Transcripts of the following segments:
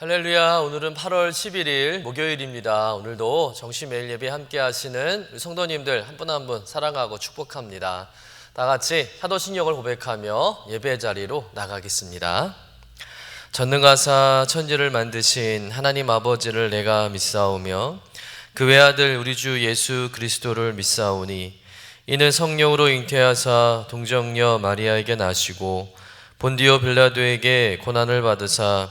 할렐루야. 오늘은 8월 11일 목요일입니다. 오늘도 정시 매일 예배 함께 하시는 성도님들 한 분 한 분 사랑하고 축복합니다. 다 같이 사도 신경을 고백하며 예배 자리로 나가겠습니다. 전능하사 천지를 만드신 하나님 아버지를 내가 믿사오며 그 외아들 우리 주 예수 그리스도를 믿사오니 이는 성령으로 잉태하사 동정녀 마리아에게 나시고 본디오 빌라도에게 고난을 받으사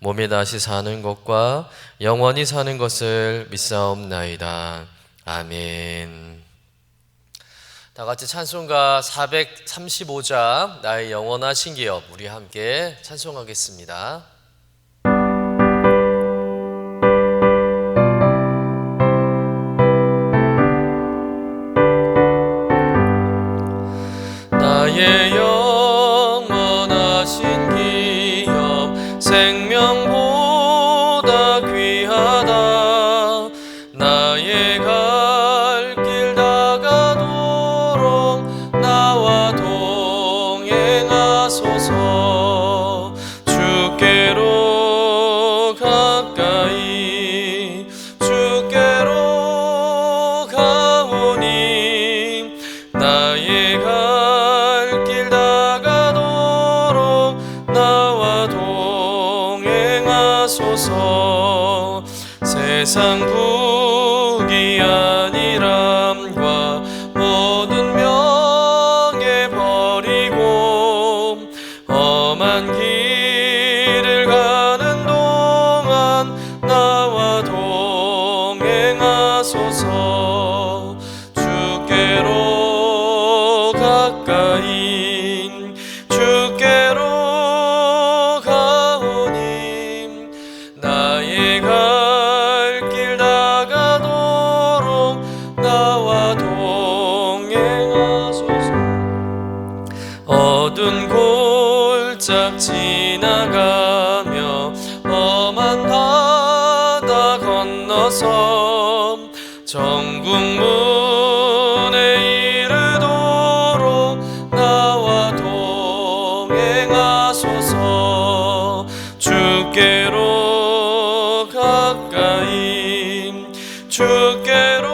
몸이 다시 사는 것과 영원히 사는 것을 믿사옵나이다. 아멘. 다 같이 찬송가 435장 나의 영원하신 기업 우리 함께 찬송하겠습니다. 생명 주께로 가까이 주께로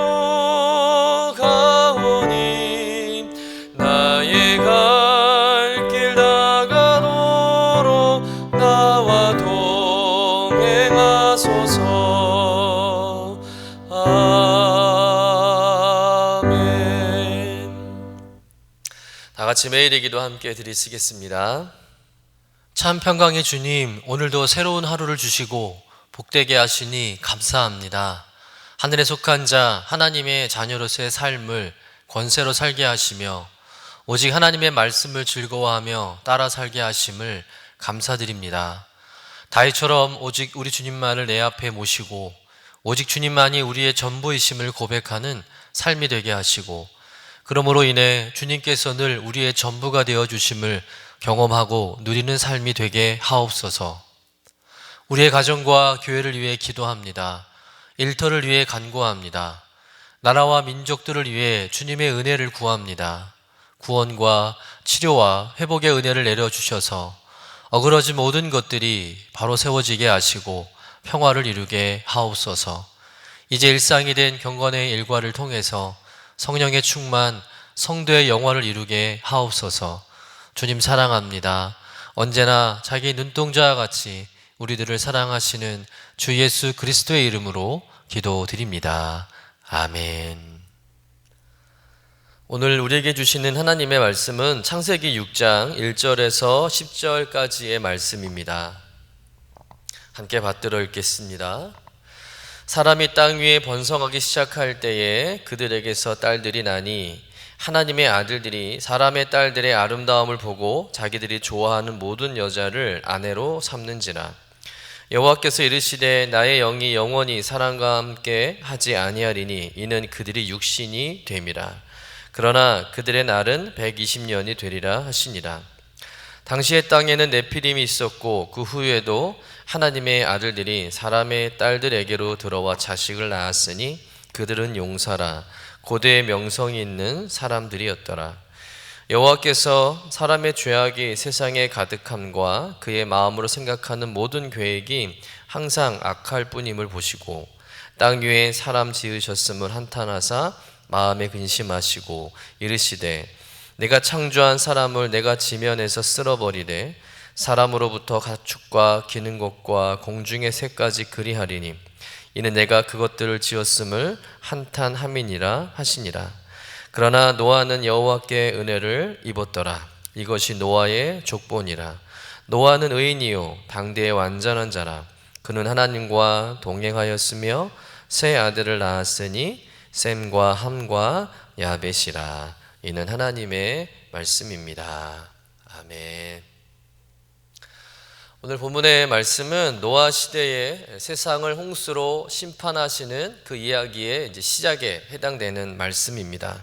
가오니 나의 갈 길 다가도록 나와 동행하소서 아멘 다 같이 매일의 기도 함께 드리시겠습니다. 참 평강의 주님, 오늘도 새로운 하루를 주시고 복되게 하시니 감사합니다. 하늘에 속한 자, 하나님의 자녀로서의 삶을 권세로 살게 하시며 오직 하나님의 말씀을 즐거워하며 따라 살게 하심을 감사드립니다. 다윗처럼 오직 우리 주님만을 내 앞에 모시고 오직 주님만이 우리의 전부이심을 고백하는 삶이 되게 하시고 그러므로 인해 주님께서 늘 우리의 전부가 되어 주심을 경험하고 누리는 삶이 되게 하옵소서. 우리의 가정과 교회를 위해 기도합니다. 일터를 위해 간구합니다. 나라와 민족들을 위해 주님의 은혜를 구합니다. 구원과 치료와 회복의 은혜를 내려 주셔서 어그러진 모든 것들이 바로 세워지게 하시고 평화를 이루게 하옵소서. 이제 일상이 된 경건의 일과를 통해서 성령의 충만, 성도의 영화를 이루게 하옵소서. 주님 사랑합니다. 언제나 자기 눈동자와 같이 우리들을 사랑하시는 주 예수 그리스도의 이름으로 기도드립니다. 아멘. 오늘 우리에게 주시는 하나님의 말씀은 창세기 6장 1절에서 10절까지의 말씀입니다. 함께 받들어 읽겠습니다. 사람이 땅 위에 번성하기 시작할 때에 그들에게서 딸들이 나니 하나님의 아들들이 사람의 딸들의 아름다움을 보고 자기들이 좋아하는 모든 여자를 아내로 삼는지라. 여호와께서 이르시되 나의 영이 영원히 사람과 함께 하지 아니하리니 이는 그들이 육신이 됨이라. 그러나 그들의 날은 120년이 되리라 하시니라. 당시의 땅에는 네피림이 있었고 그 후에도 하나님의 아들들이 사람의 딸들에게로 들어와 자식을 낳았으니 그들은 용사라 고대의 명성이 있는 사람들이었더라. 여호와께서 사람의 죄악이 세상에 가득함과 그의 마음으로 생각하는 모든 계획이 항상 악할 뿐임을 보시고 땅 위에 사람 지으셨음을 한탄하사 마음에 근심하시고 이르시되 내가 창조한 사람을 내가 지면에서 쓸어버리되 사람으로부터 가축과 기는 것과 공중의 새까지 그리하리니 이는 내가 그것들을 지었음을 한탄함이니라 하시니라. 그러나 노아는 여호와께 은혜를 입었더라. 이것이 노아의 족본이라. 노아는 의인이요 당대의 완전한 자라. 그는 하나님과 동행하였으며 세 아들을 낳았으니 셈과 함과 야벳이라. 이는 하나님의 말씀입니다. 아멘 오늘 본문의 말씀은 노아 시대에 세상을 홍수로 심판하시는 그 이야기의 이제 시작에 해당되는 말씀입니다.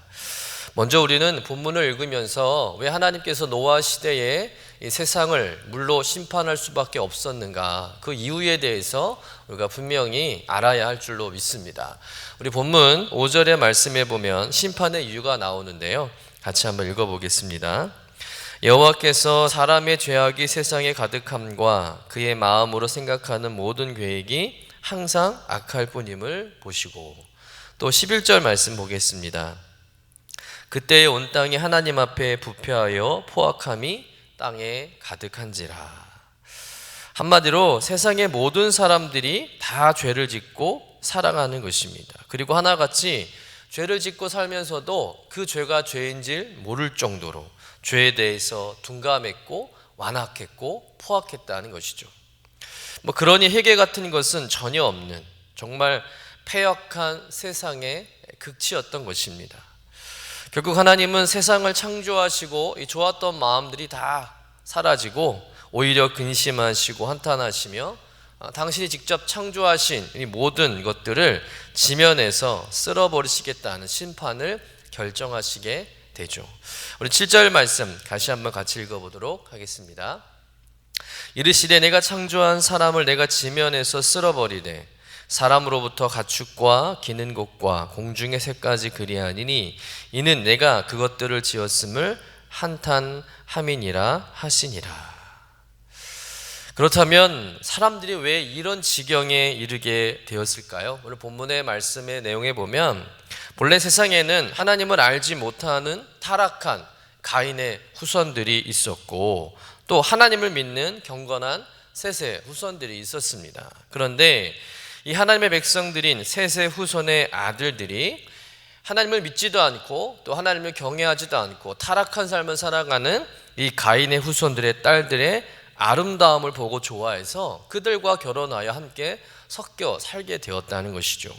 먼저 우리는 본문을 읽으면서 왜 하나님께서 노아 시대에 이 세상을 물로 심판할 수밖에 없었는가 그 이유에 대해서 우리가 분명히 알아야 할 줄로 믿습니다. 우리 본문 5절의 말씀에 보면 심판의 이유가 나오는데요. 같이 한번 읽어보겠습니다. 여호와께서 사람의 죄악이 세상에 가득함과 그의 마음으로 생각하는 모든 계획이 항상 악할 뿐임을 보시고 또 11절 말씀 보겠습니다. 그때의 온 땅이 하나님 앞에 부패하여 포악함이 땅에 가득한지라. 한마디로 세상의 모든 사람들이 다 죄를 짓고 살아가는 것입니다. 그리고 하나같이 죄를 짓고 살면서도 그 죄가 죄인지 모를 정도로 죄에 대해서 둔감했고 완악했고 포악했다는 것이죠. 뭐 그러니 회개 같은 것은 전혀 없는 정말 폐역한 세상의 극치였던 것입니다. 결국 하나님은 세상을 창조하시고 이 좋았던 마음들이 다 사라지고 오히려 근심하시고 한탄하시며 어, 당신이 직접 창조하신 이 모든 것들을 지면에서 쓸어버리시겠다는 심판을 결정하시게 되죠. 우리 7절 말씀 다시 한번 같이 읽어보도록 하겠습니다. 이르시되 내가 창조한 사람을 내가 지면에서 쓸어버리되 사람으로부터 가축과 기는 곳과 공중의 새까지 그리하니니 이는 내가 그것들을 지었음을 한탄함이니라 하시니라. 그렇다면 사람들이 왜 이런 지경에 이르게 되었을까요? 오늘 본문의 말씀의 내용에 보면 본래 세상에는 하나님을 알지 못하는 타락한 가인의 후손들이 있었고 또 하나님을 믿는 경건한 셋의 후손들이 있었습니다. 그런데 이 하나님의 백성들인 셋의 후손의 아들들이 하나님을 믿지도 않고 또 하나님을 경외하지도 않고 타락한 삶을 살아가는 이 가인의 후손들의 딸들의 아름다움을 보고 좋아해서 그들과 결혼하여 함께 섞여 살게 되었다는 것이죠.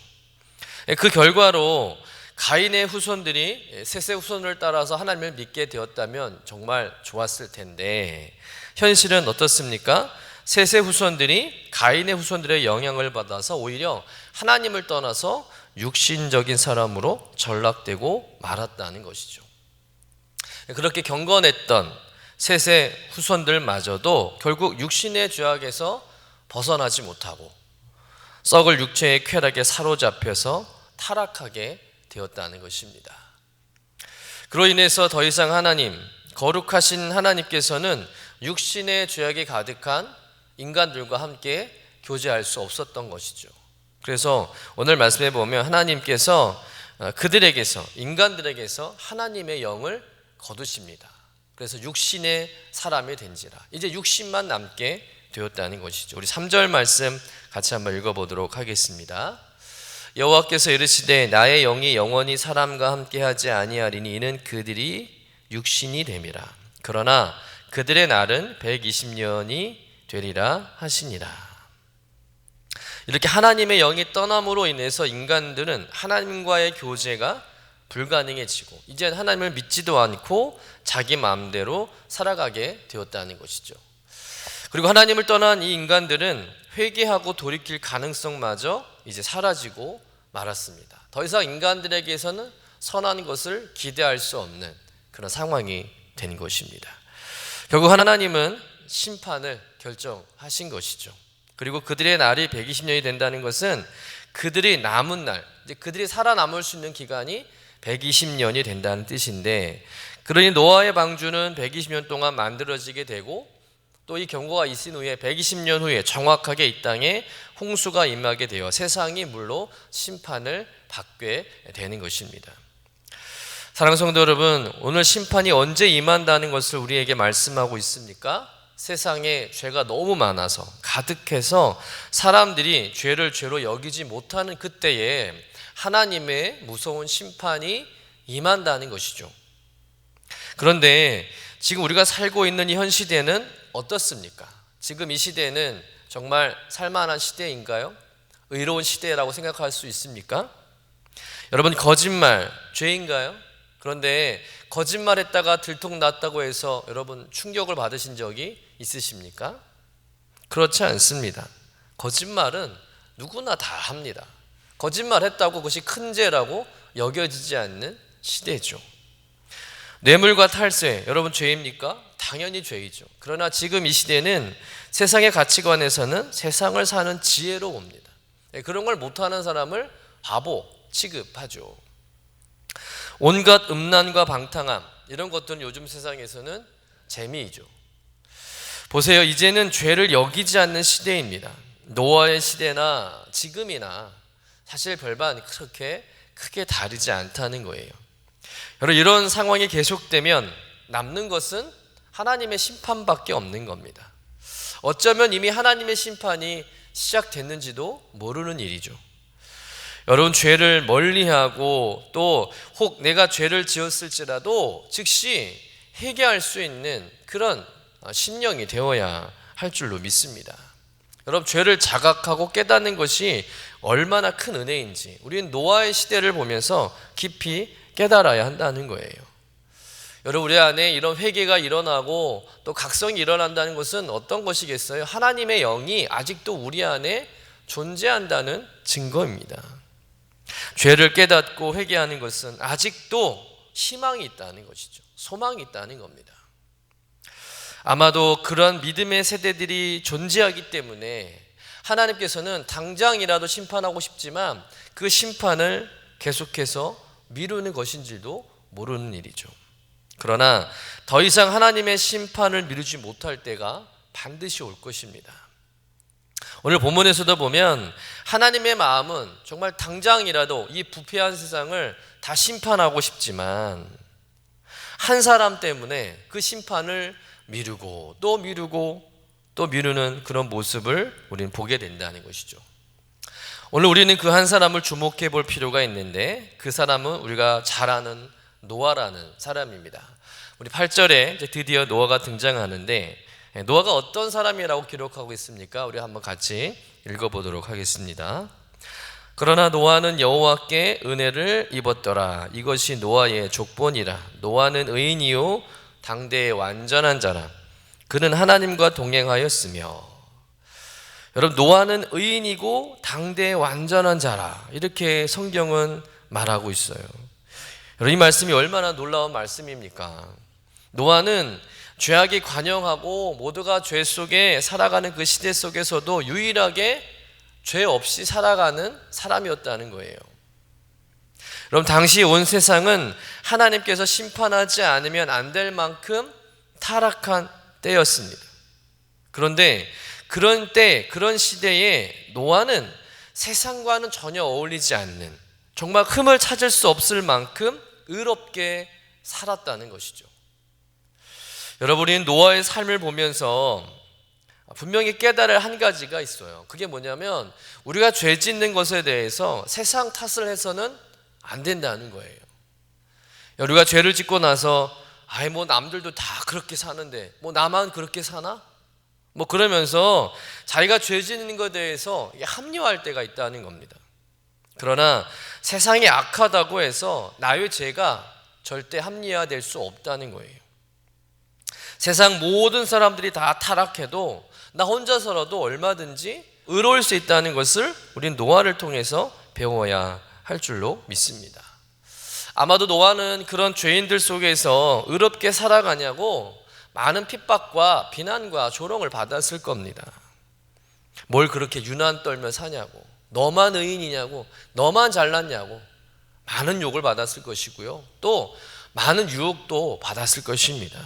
그 결과로 가인의 후손들이 셋의 후손을 따라서 하나님을 믿게 되었다면 정말 좋았을 텐데 현실은 어떻습니까? 셋의 후손들이 가인의 후손들의 영향을 받아서 오히려 하나님을 떠나서 육신적인 사람으로 전락되고 말았다는 것이죠. 그렇게 경건했던 셋의 후손들마저도 결국 육신의 죄악에서 벗어나지 못하고 썩을 육체의 쾌락에 사로잡혀서 타락하게 되었다는 것입니다. 그로 인해서 더 이상 하나님, 거룩하신 하나님께서는 육신의 죄악이 가득한 인간들과 함께 교제할 수 없었던 것이죠. 그래서 오늘 말씀해 보면 하나님께서 그들에게서 인간들에게서 하나님의 영을 거두십니다. 그래서 육신의 사람이 된지라. 이제 육신만 남게 되었다는 것이죠. 우리 3절 말씀 같이 한번 읽어 보도록 하겠습니다. 여호와께서 이르시되 나의 영이 영원히 사람과 함께 하지 아니하리니 이는 그들이 육신이 됨이라. 그러나 그들의 날은 120년이 되리라 하시니라. 이렇게 하나님의 영이 떠남으로 인해서 인간들은 하나님과의 교제가 불가능해지고 이제 하나님을 믿지도 않고 자기 마음대로 살아가게 되었다는 것이죠. 그리고 하나님을 떠난 이 인간들은 회개하고 돌이킬 가능성마저 이제 사라지고 말았습니다. 더 이상 인간들에게서는 선한 것을 기대할 수 없는 그런 상황이 된 것입니다. 결국 하나님은 심판을 결정하신 것이죠. 그리고 그들의 날이 120년이 된다는 것은 그들이 남은 날, 이제 그들이 살아남을 수 있는 기간이 120년이 된다는 뜻인데, 그러니 노아의 방주는 120년 동안 만들어지게 되고 또 이 경고가 있은 후에 120년 후에 정확하게 이 땅에 홍수가 임하게 되어 세상이 물로 심판을 받게 되는 것입니다. 사랑하는 성도 여러분, 오늘 심판이 언제 임한다는 것을 우리에게 말씀하고 있습니까? 세상에 죄가 너무 많아서 가득해서 사람들이 죄를 죄로 여기지 못하는 그때에 하나님의 무서운 심판이 임한다는 것이죠. 그런데 지금 우리가 살고 있는 이 현 시대는 어떻습니까? 지금 이 시대는 정말 살만한 시대인가요? 의로운 시대라고 생각할 수 있습니까? 여러분, 거짓말, 죄인가요? 그런데 거짓말했다가 들통났다고 해서 여러분 충격을 받으신 적이 있으십니까? 그렇지 않습니다. 거짓말은 누구나 다 합니다. 거짓말했다고 그것이 큰 죄라고 여겨지지 않는 시대죠. 뇌물과 탈세, 여러분 죄입니까? 당연히 죄이죠. 그러나 지금 이 시대는 세상의 가치관에서는 세상을 사는 지혜로 봅니다. 네, 그런 걸 못하는 사람을 바보 취급하죠. 온갖 음란과 방탕함, 이런 것들은 요즘 세상에서는 재미이죠. 보세요. 이제는 죄를 여기지 않는 시대입니다. 노아의 시대나 지금이나 사실 별반 그렇게 크게 다르지 않다는 거예요. 여러분, 이런 상황이 계속되면 남는 것은 하나님의 심판밖에 없는 겁니다. 어쩌면 이미 하나님의 심판이 시작됐는지도 모르는 일이죠. 여러분, 죄를 멀리하고 또 혹 내가 죄를 지었을지라도 즉시 회개할 수 있는 그런 심령이 되어야 할 줄로 믿습니다. 여러분, 죄를 자각하고 깨닫는 것이 얼마나 큰 은혜인지 우리는 노아의 시대를 보면서 깊이 깨달아야 한다는 거예요. 여러분 우리 안에 이런 회개가 일어나고 또 각성이 일어난다는 것은 어떤 것이겠어요? 하나님의 영이 아직도 우리 안에 존재한다는 증거입니다. 죄를 깨닫고 회개하는 것은 아직도 희망이 있다는 것이죠. 소망이 있다는 겁니다. 아마도 그런 믿음의 세대들이 존재하기 때문에 하나님께서는 당장이라도 심판하고 싶지만 그 심판을 계속해서 미루는 것인지도 모르는 일이죠. 그러나 더 이상 하나님의 심판을 미루지 못할 때가 반드시 올 것입니다. 오늘 본문에서도 보면 하나님의 마음은 정말 당장이라도 이 부패한 세상을 다 심판하고 싶지만 한 사람 때문에 그 심판을 미루고 또 미루고 또 미루는 그런 모습을 우리는 보게 된다는 것이죠. 오늘 우리는 그 한 사람을 주목해 볼 필요가 있는데 그 사람은 우리가 잘 아는 노아라는 사람입니다. 우리 8절에 드디어 노아가 등장하는데 노아가 어떤 사람이라고 기록하고 있습니까? 우리 한번 같이 읽어보도록 하겠습니다. 그러나 노아는 여호와께 은혜를 입었더라. 이것이 노아의 족본이라. 노아는 의인이요 당대의 완전한 자라. 그는 하나님과 동행하였으며 여러분 노아는 의인이고 당대의 완전한 자라. 이렇게 성경은 말하고 있어요. 여러분 이 말씀이 얼마나 놀라운 말씀입니까? 노아는 죄악이 관영하고 모두가 죄 속에 살아가는 그 시대 속에서도 유일하게 죄 없이 살아가는 사람이었다는 거예요. 그럼 당시 온 세상은 하나님께서 심판하지 않으면 안 될 만큼 타락한 때였습니다. 그런데 그런 때, 그런 시대에 노아는 세상과는 전혀 어울리지 않는 정말 흠을 찾을 수 없을 만큼 의롭게 살았다는 것이죠. 여러분이 노아의 삶을 보면서 분명히 깨달을 한 가지가 있어요. 그게 뭐냐면 우리가 죄 짓는 것에 대해서 세상 탓을 해서는 안 된다는 거예요. 우리가 죄를 짓고 나서 아이 뭐 남들도 다 그렇게 사는데 뭐 나만 그렇게 사나? 뭐 그러면서 자기가 죄 짓는 것에 대해서 합리화할 때가 있다는 겁니다. 그러나 세상이 악하다고 해서 나의 죄가 절대 합리화될 수 없다는 거예요. 세상 모든 사람들이 다 타락해도 나 혼자서라도 얼마든지 의로울 수 있다는 것을 우린 노아를 통해서 배워야 할 줄로 믿습니다. 아마도 노아는 그런 죄인들 속에서 의롭게 살아가냐고 많은 핍박과 비난과 조롱을 받았을 겁니다. 뭘 그렇게 유난 떨며 사냐고, 너만 의인이냐고, 너만 잘났냐고, 많은 욕을 받았을 것이고요. 또 많은 유혹도 받았을 것입니다.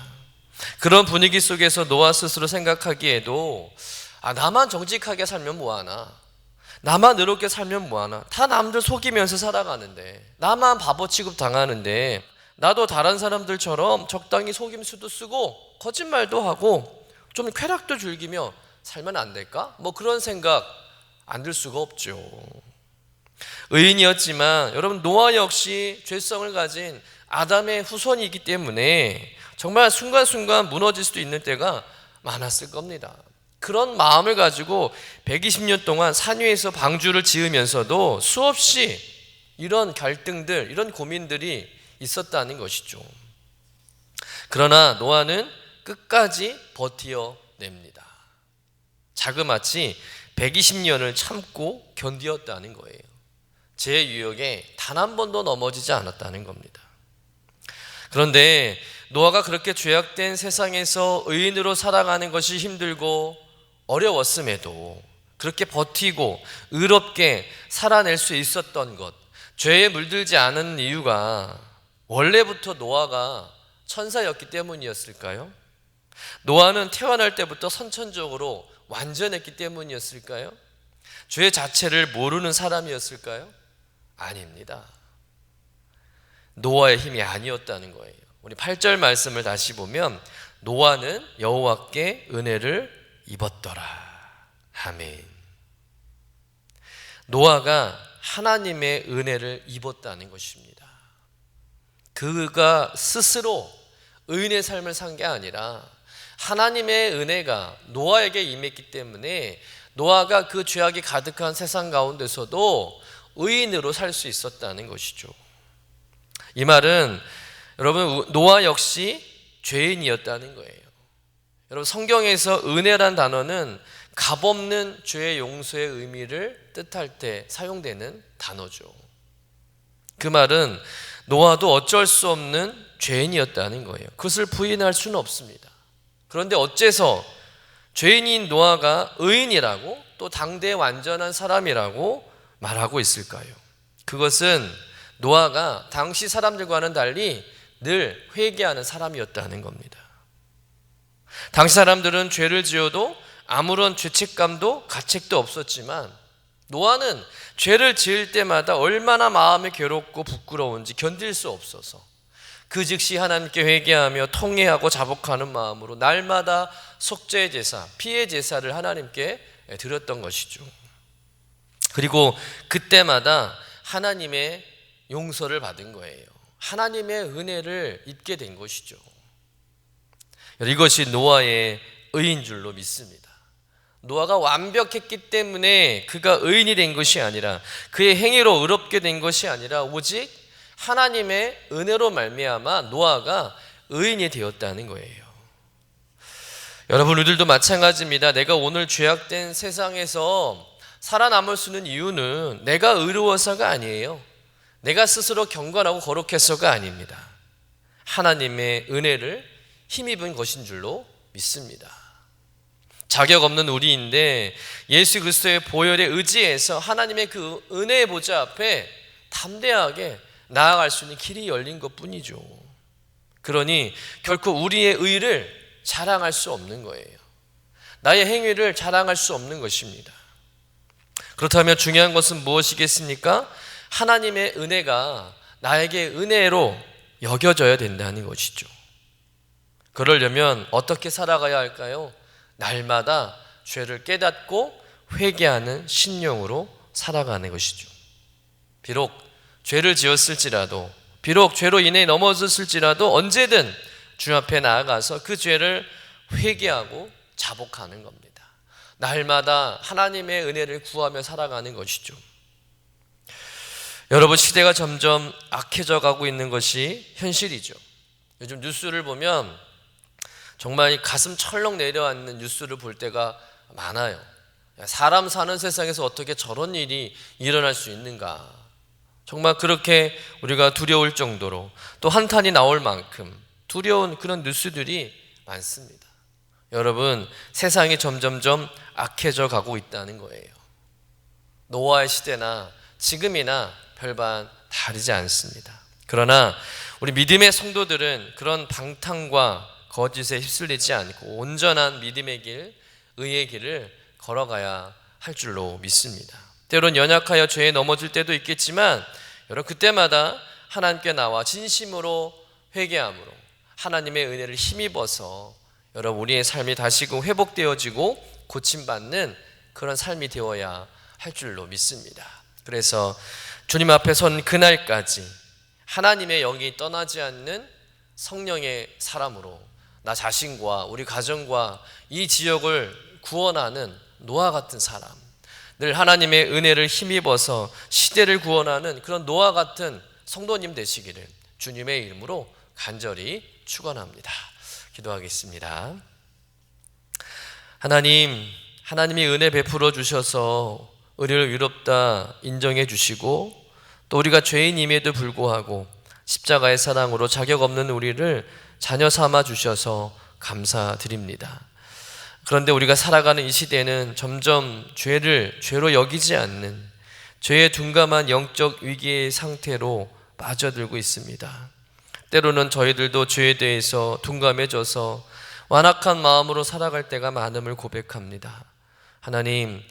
그런 분위기 속에서 노아 스스로 생각하기에도 아, 나만 정직하게 살면 뭐하나? 나만 의롭게 살면 뭐하나? 다 남들 속이면서 살아가는데, 나만 바보 취급 당하는데, 나도 다른 사람들처럼 적당히 속임수도 쓰고, 거짓말도 하고, 좀 쾌락도 즐기며 살면 안 될까? 뭐 그런 생각 안 들 수가 없죠. 의인이었지만, 여러분, 노아 역시 죄성을 가진 아담의 후손이기 때문에 정말 순간순간 무너질 수도 있는 때가 많았을 겁니다. 그런 마음을 가지고 120년 동안 산 위에서 방주를 지으면서도 수없이 이런 갈등들, 이런 고민들이 있었다는 것이죠. 그러나 노아는 끝까지 버티어냅니다. 자그마치 120년을 참고 견디었다는 거예요. 제 유역에 단 한 번도 넘어지지 않았다는 겁니다. 그런데 노아가 그렇게 죄악된 세상에서 의인으로 살아가는 것이 힘들고 어려웠음에도 그렇게 버티고 의롭게 살아낼 수 있었던 것, 죄에 물들지 않은 이유가 원래부터 노아가 천사였기 때문이었을까요? 노아는 태어날 때부터 선천적으로 완전했기 때문이었을까요? 죄 자체를 모르는 사람이었을까요? 아닙니다. 노아의 힘이 아니었다는 거예요. 우리 8절 말씀을 다시 보면 노아는 여호와께 은혜를 입었더라. 아멘. 노아가 하나님의 은혜를 입었다는 것입니다. 그가 스스로 의인의 삶을 산 게 아니라 하나님의 은혜가 노아에게 임했기 때문에 노아가 그 죄악이 가득한 세상 가운데서도 의인으로 살 수 있었다는 것이죠. 이 말은 여러분 노아 역시 죄인이었다는 거예요. 여러분 성경에서 은혜란 단어는 값없는 죄의 용서의 의미를 뜻할 때 사용되는 단어죠. 그 말은 노아도 어쩔 수 없는 죄인이었다는 거예요. 그것을 부인할 수는 없습니다. 그런데 어째서 죄인인 노아가 의인이라고 또 당대의 완전한 사람이라고 말하고 있을까요? 그것은 노아가 당시 사람들과는 달리 늘 회개하는 사람이었다는 겁니다. 당시 사람들은 죄를 지어도 아무런 죄책감도 가책도 없었지만 노아는 죄를 지을 때마다 얼마나 마음이 괴롭고 부끄러운지 견딜 수 없어서 그 즉시 하나님께 회개하며 통회하고 자복하는 마음으로 날마다 속죄 제사, 피해 제사를 하나님께 드렸던 것이죠. 그리고 그때마다 하나님의 용서를 받은 거예요. 하나님의 은혜를 입게 된 것이죠. 이것이 노아의 의인 줄로 믿습니다. 노아가 완벽했기 때문에 그가 의인이 된 것이 아니라 그의 행위로 의롭게 된 것이 아니라 오직 하나님의 은혜로 말미암아 노아가 의인이 되었다는 거예요. 여러분 우리들도 마찬가지입니다. 내가 오늘 죄악된 세상에서 살아남을 수 있는 이유는 내가 의로워서가 아니에요. 내가 스스로 경건하고 거룩해서가 아닙니다. 하나님의 은혜를 힘입은 것인 줄로 믿습니다. 자격 없는 우리인데 예수 그리스도의 보혈에 의지해서 하나님의 그 은혜의 보좌 앞에 담대하게 나아갈 수 있는 길이 열린 것 뿐이죠. 그러니 결코 우리의 의를 자랑할 수 없는 거예요. 나의 행위를 자랑할 수 없는 것입니다. 그렇다면 중요한 것은 무엇이겠습니까? 하나님의 은혜가 나에게 은혜로 여겨져야 된다는 것이죠. 그러려면 어떻게 살아가야 할까요? 날마다 죄를 깨닫고 회개하는 신령으로 살아가는 것이죠. 비록 죄를 지었을지라도, 비록 죄로 인해 넘어졌을지라도 언제든 주 앞에 나아가서 그 죄를 회개하고 자복하는 겁니다. 날마다 하나님의 은혜를 구하며 살아가는 것이죠. 여러분 시대가 점점 악해져 가고 있는 것이 현실이죠. 요즘 뉴스를 보면 정말 가슴 철렁 내려앉는 뉴스를 볼 때가 많아요. 야, 사람 사는 세상에서 어떻게 저런 일이 일어날 수 있는가? 정말 그렇게 우리가 두려울 정도로 또 한탄이 나올 만큼 두려운 그런 뉴스들이 많습니다. 여러분, 세상이 점점점 악해져 가고 있다는 거예요. 노아의 시대나 지금이나 별반 다르지 않습니다. 그러나 우리 믿음의 성도들은 그런 방탕과 거짓에 휩쓸리지 않고 온전한 믿음의 길, 의의 길을 걸어가야 할 줄로 믿습니다. 때론 연약하여 죄에 넘어질 때도 있겠지만 여러분 그때마다 하나님께 나와 진심으로 회개함으로 하나님의 은혜를 힘입어서 여러분 우리의 삶이 다시금 회복되어지고 고침받는 그런 삶이 되어야 할 줄로 믿습니다. 그래서 주님 앞에 선 그날까지 하나님의 영이 떠나지 않는 성령의 사람으로 나 자신과 우리 가정과 이 지역을 구원하는 노아 같은 사람, 늘 하나님의 은혜를 힘입어서 시대를 구원하는 그런 노아 같은 성도님 되시기를 주님의 이름으로 간절히 축원합니다. 기도하겠습니다. 하나님, 하나님이 은혜 베풀어 주셔서 우리를 위롭다 인정해 주시고 또 우리가 죄인임에도 불구하고 십자가의 사랑으로 자격 없는 우리를 자녀 삼아 주셔서 감사드립니다. 그런데 우리가 살아가는 이 시대는 점점 죄를 죄로 여기지 않는 죄에 둔감한 영적 위기의 상태로 빠져들고 있습니다. 때로는 저희들도 죄에 대해서 둔감해져서 완악한 마음으로 살아갈 때가 많음을 고백합니다. 하나님,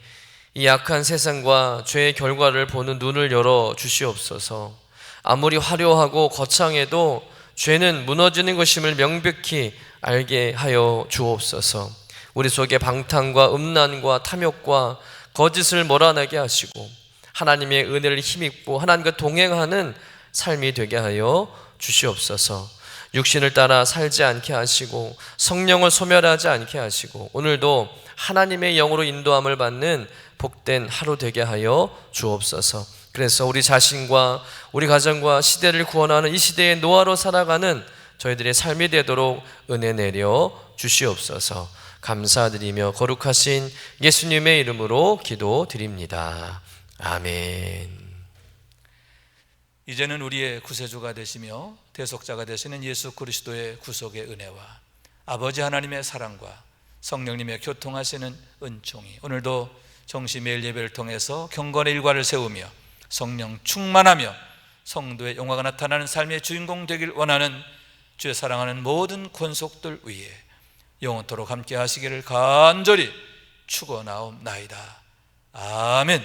이 약한 세상과 죄의 결과를 보는 눈을 열어 주시옵소서. 아무리 화려하고 거창해도 죄는 무너지는 것임을 명백히 알게 하여 주옵소서. 우리 속에 방탕과 음란과 탐욕과 거짓을 몰아내게 하시고 하나님의 은혜를 힘입고 하나님과 동행하는 삶이 되게 하여 주시옵소서. 육신을 따라 살지 않게 하시고 성령을 소멸하지 않게 하시고 오늘도 하나님의 영으로 인도함을 받는 복된 하루 되게 하여 주옵소서. 그래서 우리 자신과 우리 가정과 시대를 구원하는 이 시대의 노아로 살아가는 저희들의 삶이 되도록 은혜 내려 주시옵소서. 감사드리며 거룩하신 예수님의 이름으로 기도드립니다. 아멘. 이제는 우리의 구세주가 되시며 대속자가 되시는 예수 그리스도의 구속의 은혜와 아버지 하나님의 사랑과 성령님의 교통하시는 은총이 오늘도 정시 매일 예배를 통해서 경건의 일과를 세우며 성령 충만하며 성도의 영화가 나타나는 삶의 주인공 되길 원하는 주의 사랑하는 모든 권속들 위에 영원토록 함께 하시기를 간절히 축원하옵나이다. 아멘.